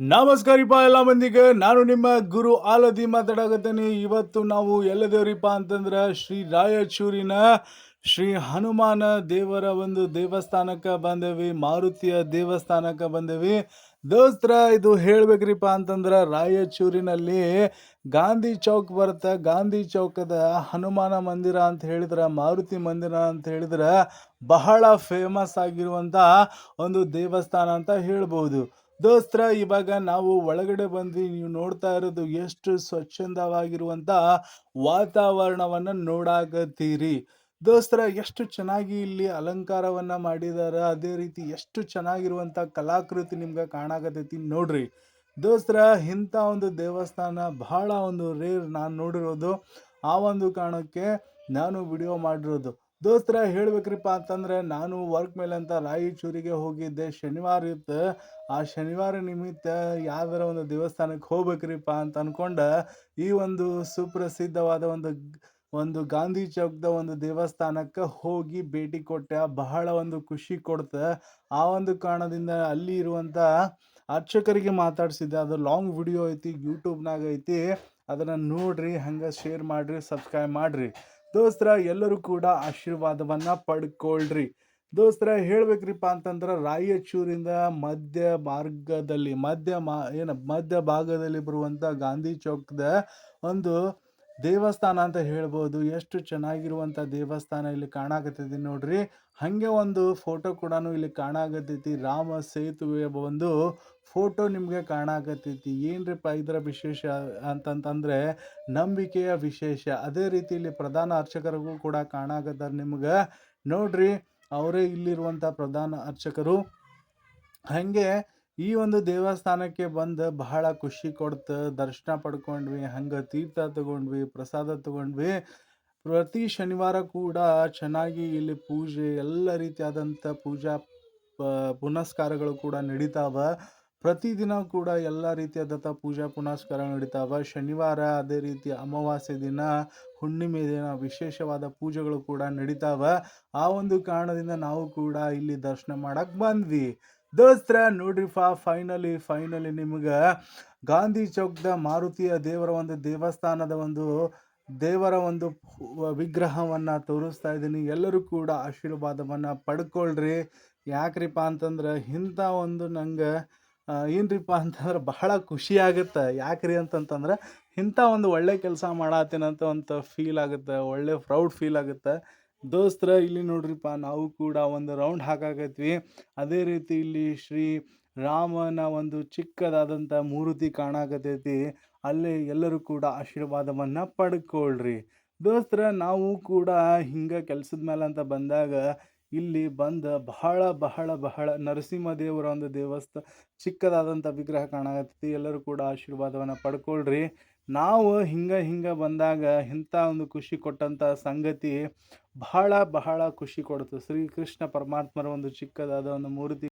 ನಮಸ್ಕಾರಿಪ್ಪ ಎಲ್ಲ ಮಂದಿಗೆ. ನಾನು ನಿಮ್ಮ ಗುರು ಆಲದಿ ಮಾತಾಡಕತ್ತೇನೆ. ಇವತ್ತು ನಾವು ಎಲ್ಲದೇವ್ರಿಪ್ಪ ಅಂತಂದ್ರೆ ಶ್ರೀ ರಾಯಚೂರಿನ ಶ್ರೀ ಹನುಮಾನ ದೇವರ ಒಂದು ದೇವಸ್ಥಾನಕ್ಕೆ ಬಂದೇವಿ. ಮಾರುತಿಯ ದೇವಸ್ಥಾನಕ್ಕೆ ಬಂದೇವಿ. ದೋಸ್ತ್ರ, ಇದು ಹೇಳ್ಬೇಕ್ರಿಪ್ಪ ಅಂತಂದ್ರೆ ರಾಯಚೂರಿನಲ್ಲಿ ಗಾಂಧಿ ಚೌಕ್ ಬರುತ್ತೆ. ಗಾಂಧಿ ಚೌಕದ ಹನುಮಾನ ಮಂದಿರ ಅಂತ ಹೇಳಿದ್ರೆ, ಮಾರುತಿ ಮಂದಿರ ಅಂತ ಹೇಳಿದ್ರೆ ಬಹಳ ಫೇಮಸ್ ಆಗಿರುವಂಥ ಒಂದು ದೇವಸ್ಥಾನ ಅಂತ ಹೇಳ್ಬೋದು ದೋಸ್ತ್ರ, ಇವಾಗ ನಾವು ಒಳಗಡೆ ಬಂದು ನೀವು ನೋಡ್ತಾ ಇರೋದು ಎಷ್ಟು ಸ್ವಚ್ಛಂದವಾಗಿರುವಂಥ ವಾತಾವರಣವನ್ನು ನೋಡಾಕತ್ತೀರಿ. ದೋಸ್ತರ, ಎಷ್ಟು ಚೆನ್ನಾಗಿ ಇಲ್ಲಿ ಅಲಂಕಾರವನ್ನ ಮಾಡಿದಾರೆ, ಅದೇ ರೀತಿ ಎಷ್ಟು ಚೆನ್ನಾಗಿರುವಂಥ ಕಲಾಕೃತಿ ನಿಮ್ಗೆ ಕಾಣಾಕತೈತಿ ನೋಡ್ರಿ. ದೋಸ್ತರ, ಇಂಥ ಒಂದು ದೇವಸ್ಥಾನ ಬಹಳ ಒಂದು ರೇರ್ ನಾನು ನೋಡಿರೋದು. ಆ ಒಂದು ಕಾರಣಕ್ಕೆ ನಾನು ವಿಡಿಯೋ ಮಾಡಿರೋದು. ದೋಸ್ತರ ಹೇಳ್ಬೇಕ್ರಿಪ್ಪ ಅಂತಂದ್ರೆ ನಾನು ವರ್ಕ್ ಮೇಲೆ ಅಂತ ರಾಯಚೂರಿಗೆ ಹೋಗಿದ್ದೆ. ಶನಿವಾರ ಇತ್ತು. ಆ ಶನಿವಾರ ನಿಮಿತ್ತ ಯಾವ್ದಾರ ಒಂದು ದೇವಸ್ಥಾನಕ್ಕೆ ಹೋಗ್ಬೇಕ್ರಿಪ್ಪ ಅಂತ ಅನ್ಕೊಂಡ ಈ ಒಂದು ಸುಪ್ರಸಿದ್ಧವಾದ ಒಂದು ಒಂದು ಗಾಂಧಿ ಚೌಕ್ದ ಒಂದು ದೇವಸ್ಥಾನಕ್ಕೆ ಹೋಗಿ ಭೇಟಿ ಕೊಟ್ಟೆ. ಬಹಳ ಒಂದು ಖುಷಿ ಕೊಡ್ತ. ಆ ಒಂದು ಕಾರಣದಿಂದ ಅಲ್ಲಿ ಇರುವಂತ ಅರ್ಚಕರಿಗೆ ಮಾತಾಡ್ಸಿದ್ದೆ. ಅದು ಲಾಂಗ್ ವಿಡಿಯೋ ಐತಿ ಯೂಟ್ಯೂಬ್ನಾಗ ಐತಿ. ಅದನ್ನು ನೋಡ್ರಿ, ಹಂಗೆ ಶೇರ್ ಮಾಡಿರಿ ಸಬ್ಸ್ಕ್ರೈಬ್ ಮಾಡ್ರಿ. ದೋಸ್ತರ, ಎಲ್ಲರೂ ಕೂಡ ಆಶೀರ್ವಾದವನ್ನ ಪಡ್ಕೊಳ್ರಿ. ದೋಸ್ತರ, ಹೇಳ್ಬೇಕ್ರಿಪ್ಪ ಅಂತಂದ್ರೆ ರಾಯಚೂರಿಂದ ಮಧ್ಯ ಮಾರ್ಗದಲ್ಲಿ, ಮಧ್ಯ ಮಾ, ಏನು ಮಧ್ಯ ಭಾಗದಲ್ಲಿ ಬರುವಂಥ ಗಾಂಧಿ ಚೌಕದ ಒಂದು ದೇವಸ್ಥಾನ ಅಂತ ಹೇಳ್ಬೋದು. ಎಷ್ಟು ಚೆನ್ನಾಗಿರುವಂಥ ದೇವಸ್ಥಾನ ಇಲ್ಲಿ ಕಾಣಾಕತ್ತೈತಿ ನೋಡ್ರಿ. ಹಾಗೆ ಒಂದು ಫೋಟೋ ಕೂಡ ಇಲ್ಲಿ ಕಾಣಾಕತ್ತೈತಿ. ರಾಮ ಸೇತುವೆ ಒಂದು ಫೋಟೋ ನಿಮಗೆ ಕಾಣಾಕತ್ತೈತಿ. ಏನ್ರಿಪ್ಪ ಇದರ ವಿಶೇಷ ಅಂತಂತಂದ್ರೆ ನಂಬಿಕೆಯ ವಿಶೇಷ. ಅದೇ ರೀತಿ ಇಲ್ಲಿ ಪ್ರಧಾನ ಅರ್ಚಕರಿಗೂ ಕೂಡ ಕಾಣಾಕತ್ತಾರ ನಿಮ್ಗೆ. ನೋಡ್ರಿ, ಅವರೇ ಇಲ್ಲಿರುವಂಥ ಪ್ರಧಾನ ಅರ್ಚಕರು. ಹಾಗೆ ಈ ಒಂದು ದೇವಸ್ಥಾನಕ್ಕೆ ಬಂದು ಬಹಳ ಖುಷಿ ಕೊಡ್ತು. ದರ್ಶನ ಪಡ್ಕೊಂಡ್ವಿ, ಹಂಗೆ ತೀರ್ಥ ತಗೊಂಡ್ವಿ, ಪ್ರಸಾದ ತಗೊಂಡ್ವಿ. ಪ್ರತಿ ಶನಿವಾರ ಕೂಡ ಚೆನ್ನಾಗಿ ಇಲ್ಲಿ ಪೂಜೆ, ಎಲ್ಲ ರೀತಿಯಾದಂಥ ಪೂಜಾ ಪುನಸ್ಕಾರಗಳು ಕೂಡ ನಡೀತಾವ. ಪ್ರತಿದಿನ ಕೂಡ ಎಲ್ಲ ರೀತಿಯಾದಂಥ ಪೂಜಾ ಪುನಸ್ಕಾರ ನಡೀತಾವ. ಶನಿವಾರ ಅದೇ ರೀತಿ ಅಮಾವಾಸ್ಯೆ ದಿನ, ಹುಣ್ಣಿಮೆ ದಿನ ವಿಶೇಷವಾದ ಪೂಜೆಗಳು ಕೂಡ ನಡೀತಾವ. ಆ ಒಂದು ಕಾರಣದಿಂದ ನಾವು ಕೂಡ ಇಲ್ಲಿ ದರ್ಶನ ಮಾಡಕ್ಕೆ ಬಂದ್ವಿ. ದೋಸ್ತ್ರ ನೋಡ್ರಿಫಾ ಫೈನಲಿ ಫೈನಲಿ ನಿಮ್ಗೆ ಗಾಂಧಿ ಚೌಕ್ದ ಮಾರುತಿಯ ದೇವರ ಒಂದು ದೇವಸ್ಥಾನದ ಒಂದು ದೇವರ ಒಂದು ವಿಗ್ರಹವನ್ನು ತೋರಿಸ್ತಾ ಇದ್ದೀನಿ. ಎಲ್ಲರೂ ಕೂಡ ಆಶೀರ್ವಾದವನ್ನು ಪಡ್ಕೊಳ್ರಿ. ಯಾಕ್ರಿಪ್ಪ ಅಂತಂದ್ರೆ ಇಂಥ ಒಂದು ನಂಗೆ ಏನ್ರಿಪ್ಪ ಅಂತಂದ್ರೆ ಬಹಳ ಖುಷಿ ಆಗುತ್ತೆ. ಯಾಕ್ರಿ ಅಂತಂತಂದ್ರೆ ಇಂಥ ಒಂದು ಒಳ್ಳೆ ಕೆಲಸ ಮಾಡತ್ತೀನಂತ ಒಂದು ಫೀಲ್ ಆಗುತ್ತೆ, ಒಳ್ಳೆ ಪ್ರೌಡ್ ಫೀಲ್ ಆಗುತ್ತೆ. ದೋಸ್ತ್ರ, ಇಲ್ಲಿ ನೋಡ್ರಿಪ್ಪ, ನಾವು ಕೂಡ ಒಂದು ರೌಂಡ್ ಹಾಕಾಕತ್ವಿ. ಅದೇ ರೀತಿ ಇಲ್ಲಿ ಶ್ರೀ ರಾಮನ ಒಂದು ಚಿಕ್ಕದಾದಂಥ ಮೂರ್ತಿ ಕಾಣಾಕತೈತಿ ಅಲ್ಲೇ ಎಲ್ಲರೂ ಕೂಡ ಆಶೀರ್ವಾದವನ್ನು ಪಡ್ಕೊಳ್ರಿ. ದೋಸ್ತ್ರ, ನಾವು ಕೂಡ ಹಿಂಗೆ ಕೆಲಸದ ಮೇಲೆ ಅಂತ ಬಂದಾಗ ಇಲ್ಲಿ ಬಂದ ಬಹಳ ಬಹಳ ಬಹಳ ನರಸಿಂಹ ದೇವರ ಒಂದು ದೇವಸ್ಥಾನ ಚಿಕ್ಕದಾದಂಥ ವಿಗ್ರಹ ಕಾಣಕತ್ತೈತಿ. ಎಲ್ಲರೂ ಕೂಡ ಆಶೀರ್ವಾದವನ್ನು ಪಡ್ಕೊಳ್ರಿ. ನಾವು ಹಿಂಗ ಹಿಂಗ ಬಂದಾಗ ಇಂಥ ಒಂದು ಖುಷಿ ಕೊಟ್ಟಂಥ ಸಂಗತಿ ಬಹಳ ಬಹಳ ಖುಷಿ ಕೊಡ್ತು ಶ್ರೀಕೃಷ್ಣ ಪರಮಾತ್ಮರ ಒಂದು ಚಿಕ್ಕದಾದ ಒಂದು ಮೂರ್ತಿ